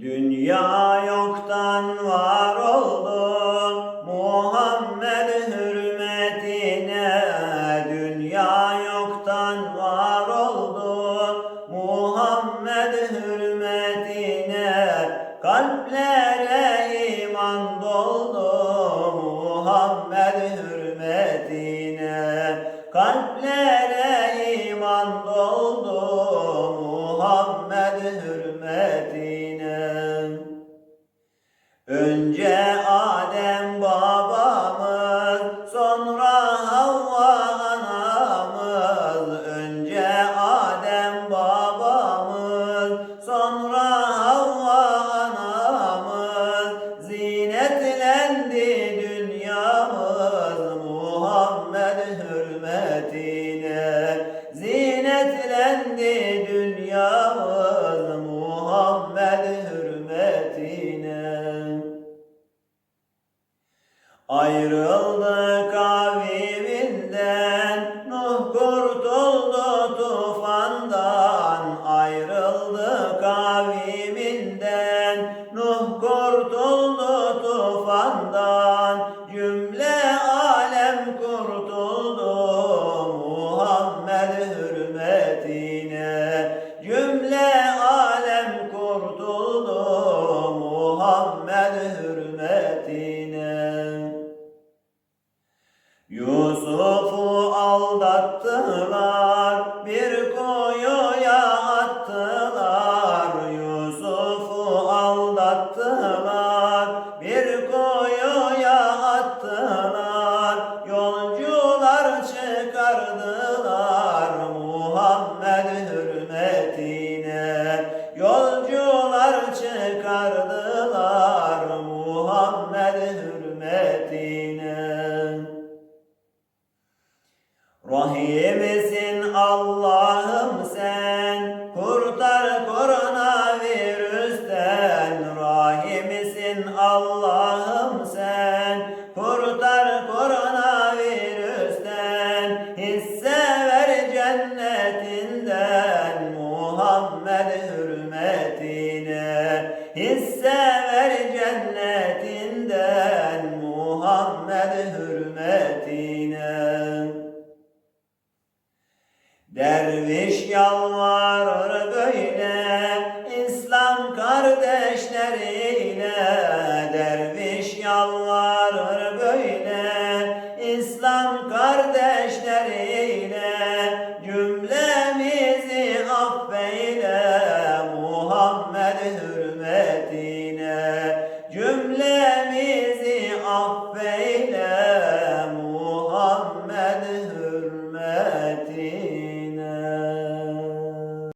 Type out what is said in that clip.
Dünya yoktan var oldu Muhammed hürmetine. Dünya yoktan var oldu Muhammed hürmetine. Kalplere iman doldu Muhammed hürmetine. Kalplere iman doldu Muhammed hürmetine hürmetine. Zinetlendi dünyamız Muhammed hürmetine. Ayrıldı kaviminden, Nuh kurtuldu tufandan. Ayrıldı kaviminden, Nuh kurtuldu tufandan. Rahimsin Allah'ım sen, kurtar koronavirüsten. Rahimsin Allah'ım sen, kurtar koronavirüsten. Hisse ver cennetinden Muhammed hürmetine. Hisse ver cennetinden Muhammed hürmetine. Derviş yalvarır böyle İslam kardeşleriyle Derviş yalvarır böyle İslam kardeşleriyle Cümlemizi affeyle Muhammed hürmetine